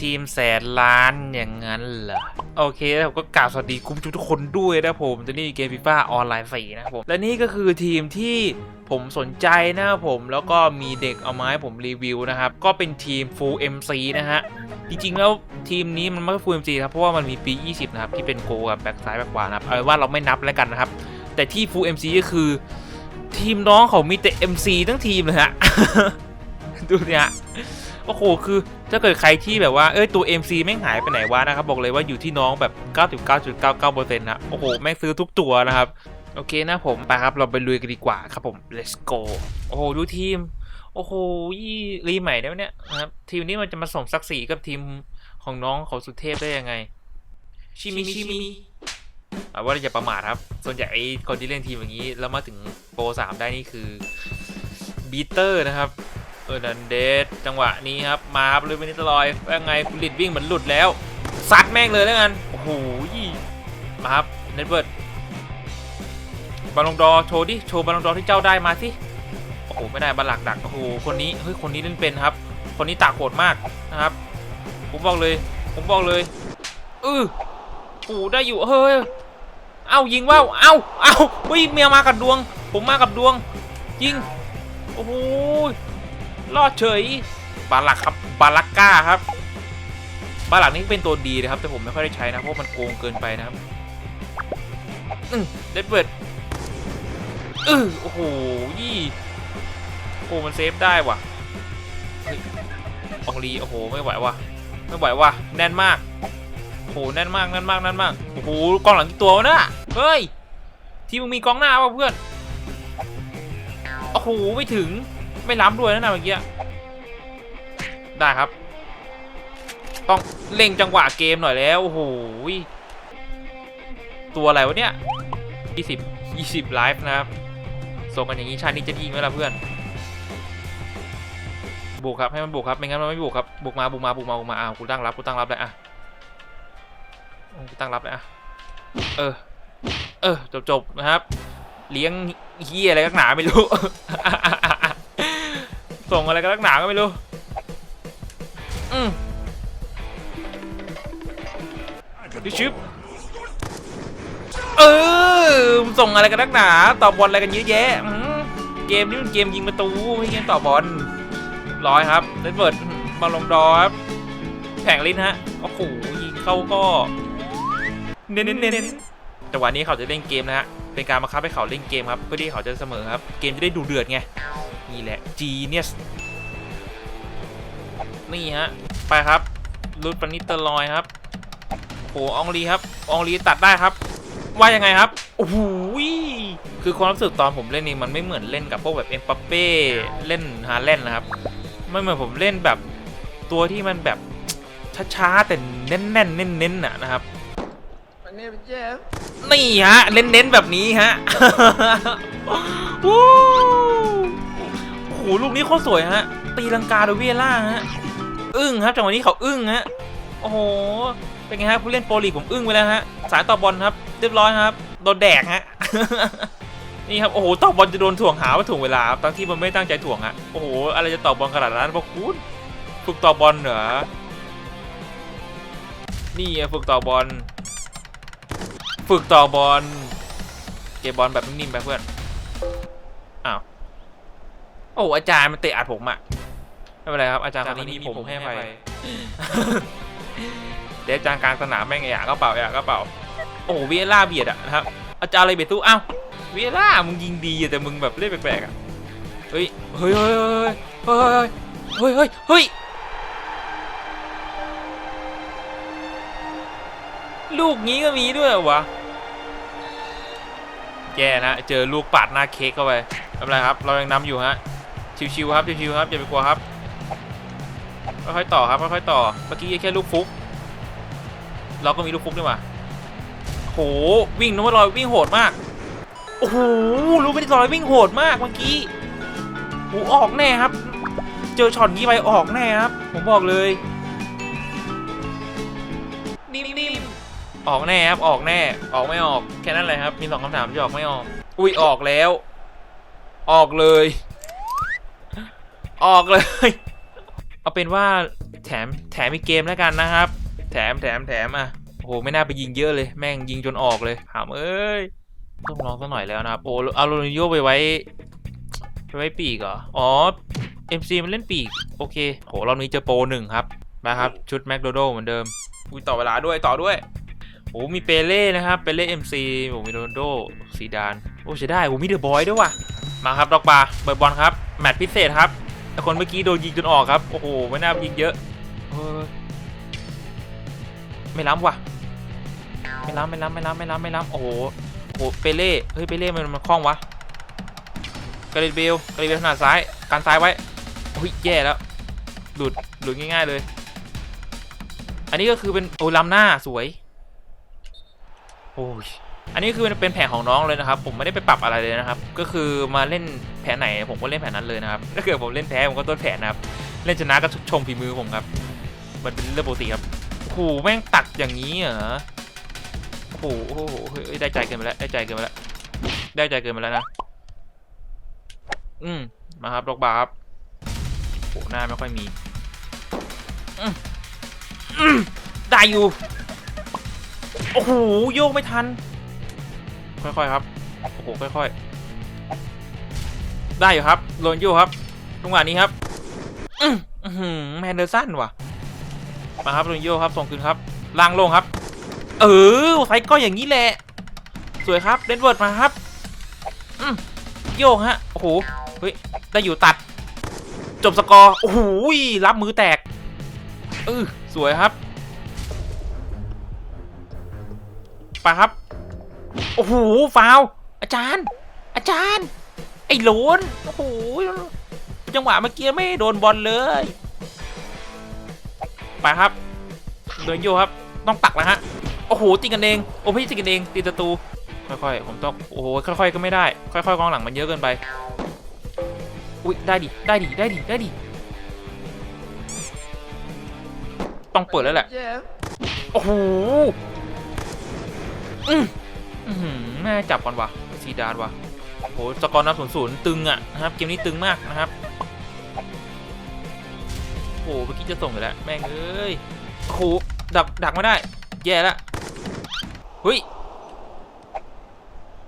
ทีมแสนล้านอย่างนั้นเหรอ โอเคแล้วก็กล่าวสวัสดีคุณทุกคนด้วยนะผมจะนี่เกมฟีฟ่าออนไลน์ฟรีนะผม และนี่ก็คือทีมที่ผมสนใจนะผมแล้วก็มีเด็กเอามาให้ผมรีวิวนะครับ ก็เป็นทีม Full MC นะฮะ จริงๆแล้วทีมนี้มันไม่ใช่ Full MC ครับ เพราะว่ามันมีปี 20 นะครับ ที่เป็นโกกับแบ็กซ้ายแบ็กขวานะครับเอาว่าเราไม่นับแล้วกันนะครับ แต่ที่ Full MC ก็คือ ทีมน้องเขามีแต่ MC ทั้งทีมเลยฮะ ดูเนี่ยโอ้โหคือถ้าเกิดใครที่แบบว่าเอ้ยตัว MC แม่งหายไปไหนวะนะครับบอกเลยว่าอยู่ที่น้องแบบ 99.99%นะโอ้โหแม่งซื้อทุกตัวนะครับโอเคนะผมไปครับเราไปลุยกันดีกว่าครับผม let's go โอ้โหดูทีม โอ้โหยี่รีใหม่ได้ไหมเนี่ยนะครับทีมนี้มันจะมาส่งศักดิ์ศรีกับทีมของน้องเขาสุดเทพได้ยังไง ชิมิชิมิเอาว่าอย่าประมาทครับ ส่วนใหญ่ไอ้คนที่เล่นทีมอย่างนี้แล้วมาถึงโปรสามได้นี่คือบีเตอร์นะครับ เออนันเดสจังหวะนี้ครับ มาครับเลยเป็นนิตลอยว่าไงลิตวิ่งเหมือนหลุดแล้วซัดแม่งเลยแล้วกันโอ้โหมาครับเน็ตเวิร์ดบอลลงดอร์โชว์ดิโชว์บอลลงดอร์ที่เจ้าได้มาสิโอ้โหไม่ได้บอลหลักดักโอ้โหคนนี้เฮ้ยคนนี้เล่นเป็นครับ คนนี้ตากโหดมากนะครับผมบอกเลย ผมบอกเลยเออโอ้ได้อยู่เฮ้ยเอายิงว่าวเอ้าเอ้าเฮ้ยเมียมากับดวง ผมมากับดวงยิงโอ้โห รอดเฉย บาลักครับ บาลักก้าครับ บาลักนี่เป็นตัวดีนะครับ แต่ผมไม่ค่อยได้ใช้นะ เพราะมันโกงเกินไปนะครับอืมเด็ดเบิร์ดเออโอ้โหยี่โอ้มันเซฟได้ว่ะอองลีโอ้โห ไม่ไหวว่ะ ไม่ไหวว่ะ แน่นมาก โอ้โห แน่นมาก แน่นมาก แน่นมาก โอ้โห กองหลังกี่ตัววะเฮ้ย ทีมมึงมีกองหน้าป่ะเพื่อน โอ้โห ไม่ถึง ไม่ล้ำด้วยนะนะเมื่อกี้ได้ครับ ต้องเล่งจังหวะเกมหน่อยแล้วโอ้โหตัวอะไรวะเนี่ย20 20ไลฟ์นะครับส่งกันอย่างนี้ชาตินี้จะยิงไหมล่ะเพื่อนบุกครับให้มันบุกครับไม่งั้นมันไม่บุกครับบุกมาบุกมาบุกมาบุกมาอ้าวกูตั้งรับกูตั้งรับเลยอะกูตั้งรับเลยอะเออ เออจบจบๆนะครับ เลี้ยงเฮียอะไรกักหนาไม่รู้ งอะไรกันนักหนาก็ไม่รู้อืมดิชิปเออส่งอะไรกันนักหนาต่อบอลอะไรกันเยอะแยะเกมนี้มันเกมยิงประตูไม่เกมต่อบอลร้อยครับเลนเบิร์ดบอลลงดอร์ครับแผงลิ้นฮะโอ้โหยิงเข้าก็เน้นเน้นเน้นจังหวะนี้เขาจะเล่นเกมนะฮะเป็นการบังคับให้เขาเล่นเกมครับเพื่อที่เขาจะเสมอครับเกมจะได้ดูเดือดไง นี่แหละ Genius นี่ฮะ ไปครับรุดปนิตเตอร์ลอยครับโหอองลีครับอองลีตัดได้ครับ ว่ายังไงครับ โอ้โหคือความรู้สึกตอนผมเล่นนี่มันไม่เหมือนเล่นกับพวกแบบเอ็มปัปเป้เล่นฮาแลนนะครับ ไม่เหมือนผมเล่นแบบตัวที่มันแบบช้าๆแต่เน้นๆเน้นๆน่ะนะครับนี่ฮะเน้นๆแบบนี้ฮะ ลูกนี้โคตรสวยฮะ ตีลังกาโดยเวียล่าฮะ อึ้งครับจังหวะนี้เขาอึ้งฮะ โอ้โห เป็นไงฮะผู้เล่นโปรลีกผมอึ้งไปแล้วฮะ สายต่อบอลครับ เรียบร้อยครับ โดนแดกฮะ นี่ครับ โอ้โหต่อบอลจะโดนถ่วงหาว่าถ่วงเวลาครับทั้งที่มันไม่ตั้งใจถ่วงฮะ โอ้โห อะไรจะต่อบอลขนาดนั้นพวกคุณฝึกต่อบอลเหรอ นี่ฝึกต่อบอล ฝึกต่อบอล เก็บบอลแบบนิ่มๆไปเพื่อน โอ้อาจารย์มันเตะอัดผมอะไม่เป็นไรครับอาจารย์คนนี้มีผมให้ไปเดี๋ยวอาจารย์กลางสนามแม่งไอ้อะก็เป่าไอ้อะก็เป่าโอ้โหเวียร่าเบียดอะนะครับอาจารย์อะไรเบียดตู้อ้าวเวียร่ามึงยิงดีอะแต่มึงแบบเล่นแปลกๆอะเฮ้ยเฮ้ยเฮ้ยเฮ้ยเฮ้ยเฮ้ยเฮ้ยลูกนี้ก็มีด้วยเหรอวะแย่นะเจอลูกปาดหน้าเค้กเข้าไปไม่เป็นไรครับ เรายังนำอยู่ฮะ ชิวๆครับชิวๆครับอย่าไปกลัวครับค่อยๆต่อครับค่อยๆต่อเมื่อกี้แค่ลูกฟุก เราก็มีลูกฟุกด้วยว่ะโหวิ่งนู้นลอยวิ่งโหดมากโอ้โหลูกไม่ได้ลอยวิ่งโหดมากเมื่อกี้โหออกแน่ครับ เจอช็อตนี้ไปออกแน่ครับ ผมบอกเลยนิ่มๆออกแน่ครับออกแน่ออกไม่ออกแค่นั้นเลยครับมีสองคำถามที่ออกไม่ออกอุ้ยออกแล้ว ออกเลย ออกเลย เอาเป็นว่าแถมแถมอีกเกมแล้วกันนะครับ แถมแถมแถมอะโอ้โหไม่น่าไปยิงเยอะเลย แม่งยิงจนออกเลยถามเอ้ยต้องลองสักหน่อยแล้วนะครับโอ้เอาโรนิโยไปไว้ไปไว้ปีกเหรออ๋อ MC มันเล่นปีก โอเคโหรอบนี้เจอโปรหนึ่งครับมาครับ ชุดแมคโดโดเหมือนเดิมอุ้ยต่อเวลาด้วยต่อด้วยโอ้มีเปเล่นะครับเปเล่ MC โอ้มีโรนโดซีดาน โอ้ใช้ได้โอ้มีเดอะบอยด้วยว่ะมาครับดอกบาเบิร์บอลครับ แมตช์พิเศษครับ แต่คนเมื่อกี้โดนยิงจนออกครับ โอ้โห ไม่น่ายิงเยอะเออไม่ล้ำว่ะ ไม่ล้ำไม่ล้ำไม่ล้ำไม่ล้ำไม่ล้ำโอ้โห โอ้โห เปเล่ เฮ้ย เปเล่มันมันคล่องวะกาลิเบลกาลิเบลถนัดซ้าย การซ้ายไว้โอ้ยแย่แล้ว หลุด หลุดง่ายๆเลย อันนี้ก็คือเป็นโอ้ล้ำหน้าสวย โอ้ย อันนี้คือเป็นแผนของน้องเลยนะครับ ผมไม่ได้ไปปรับอะไรเลยนะครับ ก็คือมาเล่นแผนไหนผมก็เล่นแผนนั้นเลยนะครับ ถ้าเกิดผมเล่นแพ้ผมก็ต้นแผนนะครับ เล่นชนะก็ชมฝีมือผมครับ มันเป็นเรื่องปกติครับโอ้โหแม่งตักอย่างนี้เหรอโอ้โหโอ้โหได้ใจเกินไปแล้ว ได้ใจเกินไปแล้ว ได้ใจเกินไปแล้วนะ อืมมาครับดอกบาร์ครับโหหน้าไม่ค่อยมีอืมได้อยู่ โอ้โห โยกไม่ทัน ค่อยๆครับ โอ้โห ค่อยๆ ได้อยู่ครับ โรนโยครับจังหวะนี้ครับอืมแมนเดอร์สันว่ะ มาครับโรนโยครับ ส่งคืนครับล่างลงครับ เออไฟก็อย่างนี้แหละ สวยครับเดนเวิร์ดมาครับโยกฮะ โอ้โห เฮ้ย ได้อยู่ตัด จบสกอร์ โอ้โห รับมือแตกเออสวยครับ ไปครับ โอ้โหฟาว อาจารย์ อาจารย์ ไอ้หลนโอ้โหจังหวะเมื่อกี้ไม่โดนบอลเลย ไปครับเดินโยครับ ต้องตักแล้วฮะ โอ้โหตีกันเอง โอ้พี่ตีกันเองตีประตู ค่อยๆ ผมต้อง โอ้โห ค่อยๆ ก็ไม่ได้ ค่อยๆกองหลังมันเยอะเกินไป อุ้ยได้ดิ ได้ดิ ได้ดิ ได้ดิ ต้องเปิดแล้วแหละ โอ้โห อืม แม่จับก่อนวะซีดานวะโอ้โหสกอร์นับศูนย์ศูนย์ตึงอะนะครับ เกมนี้ตึงมากนะครับ โอ้โหเมื่อกี้จะส่งอยู่แล้ว แม่งเอ้ยโอ้โหดักดักไม่ได้ แย่แล้วเฮ้ย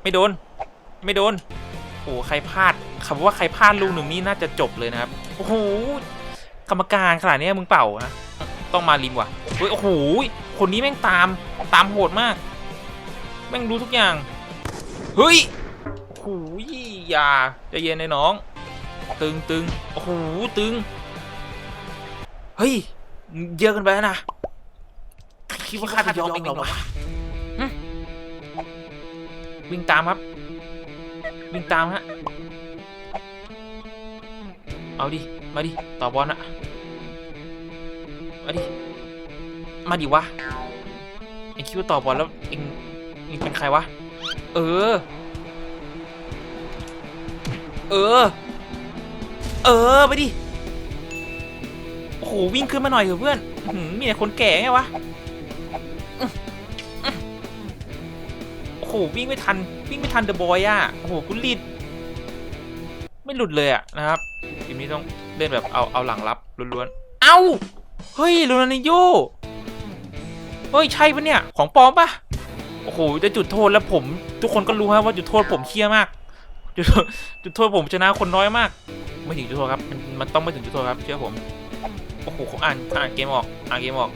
ไม่โดน ไม่โดน โอ้โหใครพลาดคำว่าใครพลาดลูกหนึ่งนี่น่าจะจบเลยนะครับ โอ้โห กรรมการขนาดนี้มึงเป่านะ ต้องมาริมว่ะ เฮ้ย โอ้โห คนนี้แม่งตาม ตามโหดมาก แม่งรู้ทุกอย่าง เฮ้ยโอ้โหอย่าใจเย็นไอ้น้อง ตึงตึงโอ้โหตึง เฮ้ย เยอะเกันไปแล้วนะ คิดว่าข้าจะยอมเองเหรอวะหึวิ่งตามครับ วิ่งตามฮะ เอาดิ มาดิ ต่อบอลอะมาดิ มาดิวะไอคิดว่าต่อบอลแล้วเอง เองเป็นใครวะ เออ เออ เออ ไปดิ โอ้โห วิ่งขึ้นมาหน่อยเถอะเพื่อนหือมีแต่คนแก่ไงวะ โอ้โห วิ่งไม่ทัน วิ่งไม่ทันเดอะบอยอะ โอ้โห คุณลีด ไม่หลุดเลยอะนะครับทีมนี้ต้องเล่นแบบเอาเอาหลังรับล้วนๆ เอ้า เฮ้ยโรนัลดิโญ่เฮ้ย ใช่ปะเนี่ย ของปลอมปะ อ้โหจะจุดโทษแล้วผม ทุกคนก็รู้ครับว่าจุดโทษผมเคี้ยมากจุดโทษจุดโทษผมชนะคนน้อยมาก ไม่ถึงจุดโทษครับมันมันต้องไม่ถึงจุดโทษครับเชื่อผมโอ้โหผมอ่านอ่านเกมออก อ่านเกมออก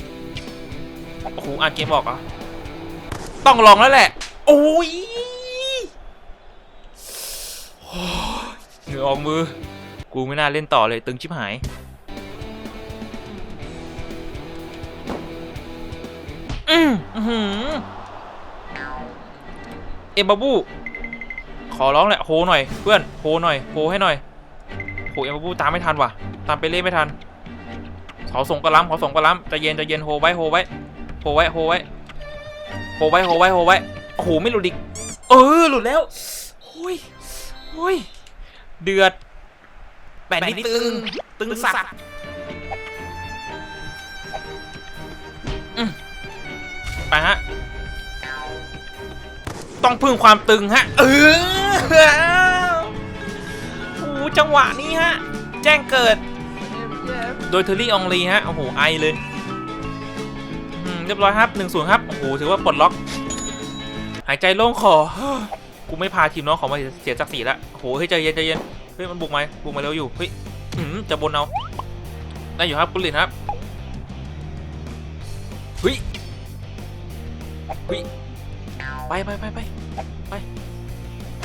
โอ้โหอ่านเกมออกเหรอะต้องลองแล้วแหละ โอ้ยเหงื่อออกมือ กูไม่น่าเล่นต่อเลยตึงชิบหายอืมอื้อหือ เอ็มบาบูขอร้องแหละโฮหน่อยเพื่อนโฮหน่อยโฮให้หน่อยโหเอ็มบาบูตามไม่ทันว่ะ ตามไปเล่ไม่ทันขอส่งกระล้ำขอส่งกระล้ำใจเย็นใจเย็นโฮไว้โฮไว้โฮไว้โฮไว้โฮไว้โฮไว้โฮไว้โอ้โหไม่หลุดอีกเออหลุดแล้วโอ้ยโอ้ยเดือดแปดนี่ตึงตึงสักอืมไปฮะ ต้องพึ่งความตึงฮะ เออโอ้โหจังหวะนี้ฮะ แจ้งเกิด โดยเทอร์รี่องลีฮะ โอ้โห ไอเลย เรียบร้อยครับหนึ่งส่วนครับ โอ้โห ถือว่าปลดล็อก หายใจโล่งคอ กูไม่พาทีมน้องของมาเสียศักดิ์ศรีละโอ้โห เฮ้ยใจเย็นใจเย็น เฮ้ย มันบุกมาบุกมาเร็วอยู่ เฮ้ยจะบนเอาได้อยู่ครับกุลินครับเฮ้ยเฮ้ย ไปไปไปไปไป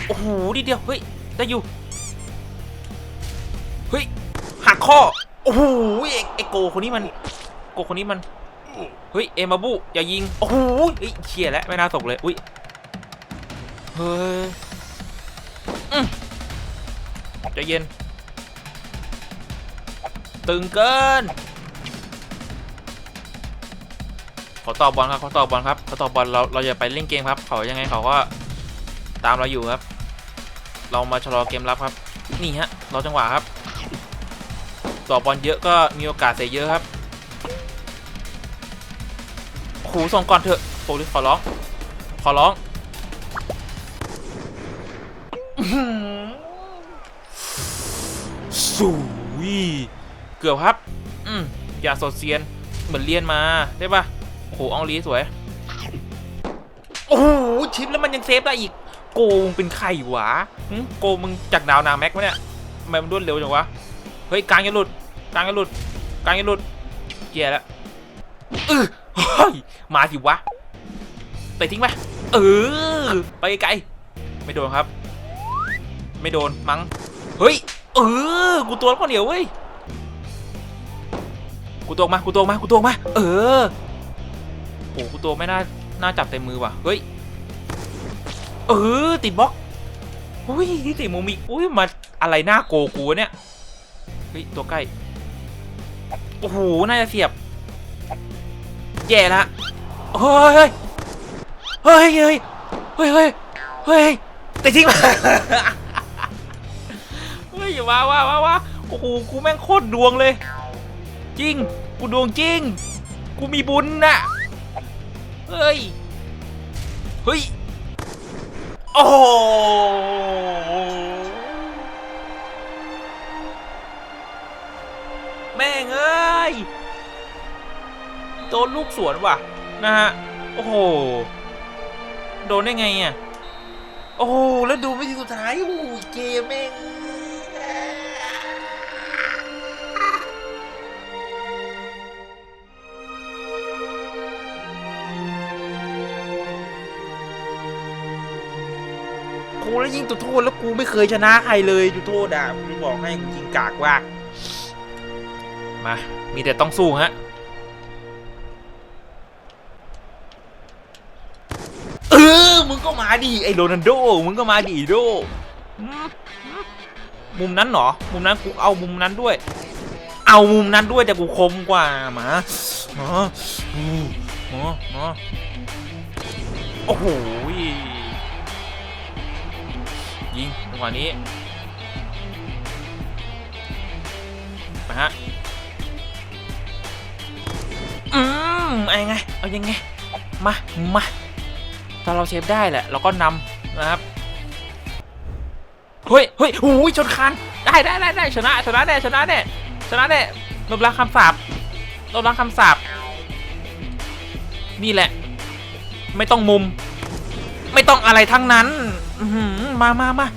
โอ้โหนิดเดียวเฮ้ยได้อยู่เฮ้ยหักข้อโอ้โหไอ้ไอโกคนนี้มันโกคนนี้มันเฮ้ยเอมาบุอย่ายิงโอ้โหเฮ้ยเชียแล้วไม่น่าตกเลยอุ้ยเฮ้ยใจเย็นตึงเกิน ขอต่อบอลครับขอต่อบอลครับขอต่อบอลเราเราอย่าไปเล่นเกมครับเขายังไงเขาก็ตามเราอยู่ครับ เรามาชะลอเกมรับครับ นี่ฮะเราจังหวะครับ ต่อบอลเยอะก็มีโอกาสเสียเยอะครับโอ้โหส่งก่อนเถอะโปลิสขอร้อง ขอร้องสุยเกือบครับ อืมอย่าสดเซียน เหมือนเรียนมา ได้ปะ โอ้โหอองลีสวย โอ้โหชิปแล้วมันยังเซฟได้อีก โกงเป็นใครวะหึโกมึงจากดาวนาแม็กวะเนี่ยทำไมมันรวดเร็วจังวะ เฮ้ยกลางจะหลุดกลางจะหลุดกลางจะหลุดเกียร์แล้วเออเฮ้ยมาสิวะเตะทิ้งไปเออไปไกลไม่โดนครับ ไม่โดนมั้งเฮ้ยเออกูตัวข้าวเหนียวเว้ยกูตัวมากูตัวมากูตัวมา เออ อ้กูตัวไม่น่าน่าจับเต็มมือว่ะ เฮ้ย เออติดบล็อกอุ้ยที่ติดมุมอีกอุ้ยมาอะไรหน้าโกกูเนี่ย เฮ้ย ตัวใกล้ โอ้โห น่าจะเสียบ แย่ละเฮ้ย เฮ้ย เฮ้ย เฮ้ย เฮ้ย เฮ้ยแต่ทิ้งมาเฮ้ยอย่าว่าว่าว่าว่าโอ้โห กูแม่งโคตรดวงเลย จริง กูดวงจริง กูมีบุญน่ะ เฮ้ย เฮ้ย โอ้โหแม่งเอ้ย โดนลูกสวนว่ะ นะฮะ โอ้โห โดนได้ไงอะ โอ้โหแล้วดูวิธีสุดท้าย โอ้โหเกมแม่ง กูแล้วยิงจุดโทษแล้วกูไม่เคยชนะใครเลยจุดโทษอะกูบอกให้กูยิงกากว่ามา มีแต่ต้องสู้ฮะเออมึงก็มาดิไอ้โรนัลโดมึงก็มาดิโดมุมนั้นเหรอ มุมนั้นกูเอามุมนั้นด้วย เอามุมนั้นด้วยแต่กูคมกว่าหมาหมาอืมหมาหมาโอ้โห ยิงจังหวะนี้มาฮะอืมเอายังไงเอายังไงมามาถ้าเราเซฟได้แหละเราก็นำนะครับเฮ้ยเฮ้ยโอ้ยชนคันได้ได้ได้ได้ชนะชนะแน่ชนะแน่ชนะแน่ลบล้างคำสาปลบล้างคำสาปนี่แหละ ไม่ต้องมุม ต้องอะไรทั้งนั้นมามามา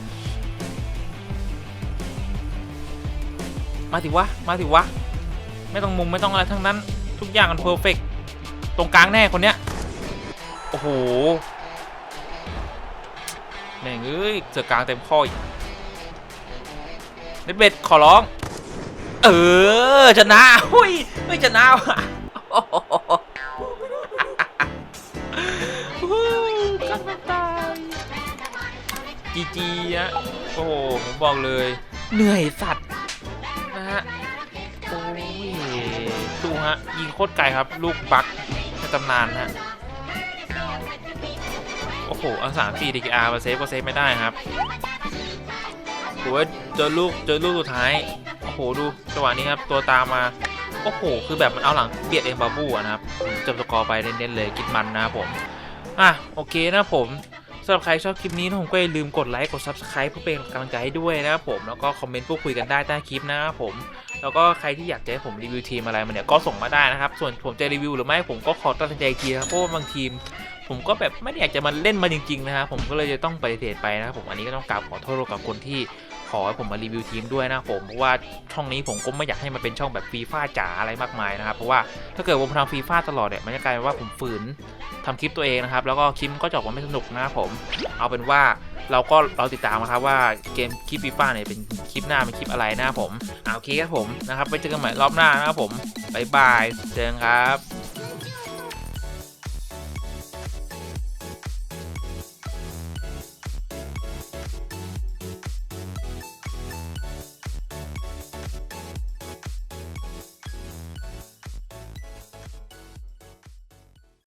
มาสิวะ มาสิวะ ไม่ต้องมุมไม่ต้องอะไรทั้งนั้น ทุกอย่างมันเพอร์เฟกตรงกลางแน่คนเนี้ย โอ้โหแม่งเอ้ยเสือกลางเต็มข้ออีกเน็ตเบ็ดขอร้อง เออชนะหุ้ยไม่ชนะว่ะ จีจีอะโอ้โหผมบอกเลย เหนื่อยสัตว์นะฮะโอ้ยดูฮะยิงโคตรไกลครับ ลูกบักในตำนานฮะโอ้โหอันสามสี่ดีอาร์มาเซฟก็เซฟไม่ได้ครับหรือว่าเจอลูกเจอลูกสุดท้ายโอ้โหดูจังหวะนี้ครับตัวตามมาโอ้โห คือแบบมันเอาหลังเบียดเองบาบูอะนะครับจบสกอร์ไปเน้นๆเลย คิดมันนะครับผม อะ โอเคนะครับผมสำหรับใครชอบคลิปนี้นะผมก็อย่าลืมกดไลค์กด subscribe เพื่อเป็นกำลังใจให้ด้วยนะครับผมแล้วก็คอมเมนต์พูดคุยกันได้ใต้คลิปนะครับผมแล้วก็ใครที่อยากจะให้ผมรีวิวทีมอะไรมาเนี่ยก็ส่งมาได้นะครับส่วนผมจะรีวิวหรือไม่ผมก็ขอตัดสินใจอีกทีนะครับเพราะว่าบางทีม ผมก็แบบไม่ได้อยากจะมาเล่นมาจริงๆนะครับผมก็เลยจะต้องปฏิเสธไปนะครับผมอันนี้ก็ต้องกราบขอโทษกับคนที่ ขอให้ผมมารีวิวทีมด้วยนะผมเพราะว่าช่องนี้ผมก็ไม่อยากให้มันเป็นช่องแบบฟีฟ่าจ๋าอะไรมากมายนะครับเพราะว่าถ้าเกิดผมทำฟีฟ่าตลอดเนี่ยมันจะกลายเป็นว่าผมฝืนทำคลิปตัวเองนะครับแล้วก็คลิปมันก็จะออกมาไม่สนุกนะครับผม เอาเป็นว่าเราก็เราติดตามนะครับว่าเกมคลิปฟีฟ่าเนี่ยเป็นคลิปหน้าเป็นคลิปอะไรนะครับผมเอาโอเคครับผมนะครับไปเจอกันใหม่รอบหน้านะครับผมบายบายเจอกันครับ